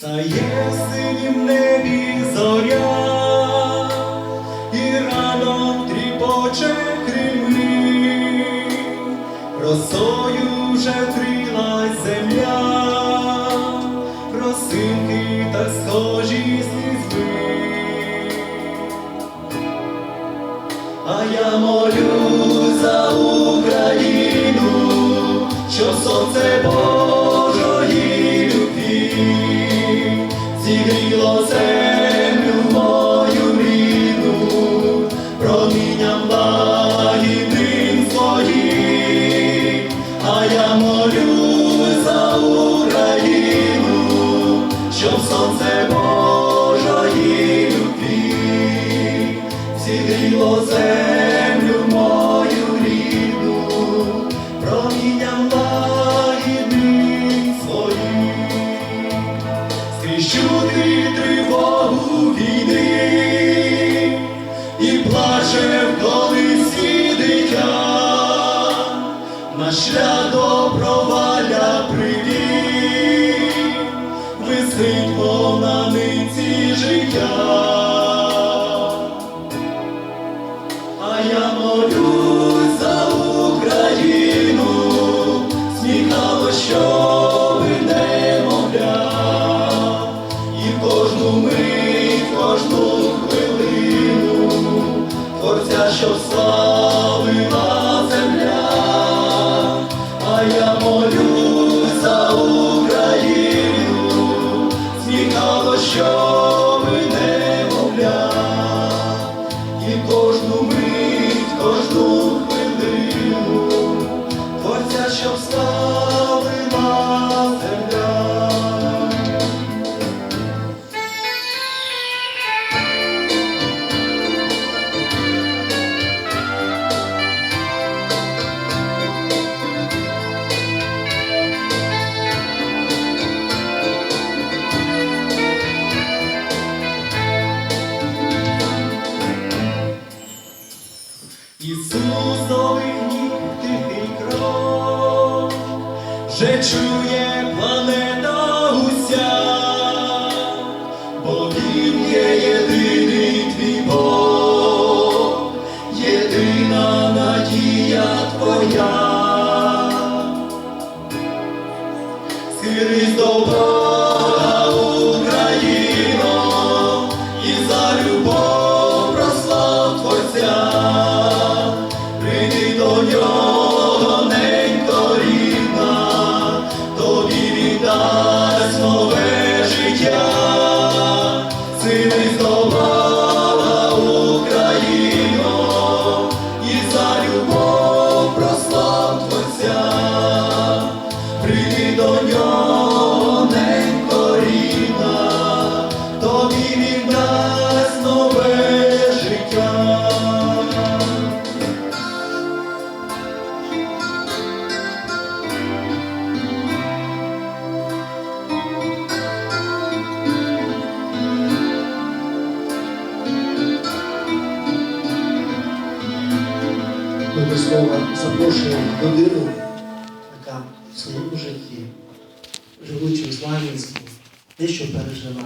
Стає синім небі зоря і рано тріпоче крими, росою вже крилась земля, росинки так схожі слізьми. а я молю за Україну, що сонце Бог. Зігріло землю мою рідну, промінням лагідним своїм. Скрізь чути тривогу війни і плаче в колисі дитя, на шлях до проваля привів, висить повна що немовля і Ніг тихий кров, вже чує планета уся, бо він є єдиний твій Бог, єдина надія твоя. Схились до Бога, Україно, і за любов слова запрошує людину, яка в своєму житті, живучи в Знам'янську, дещо пережила.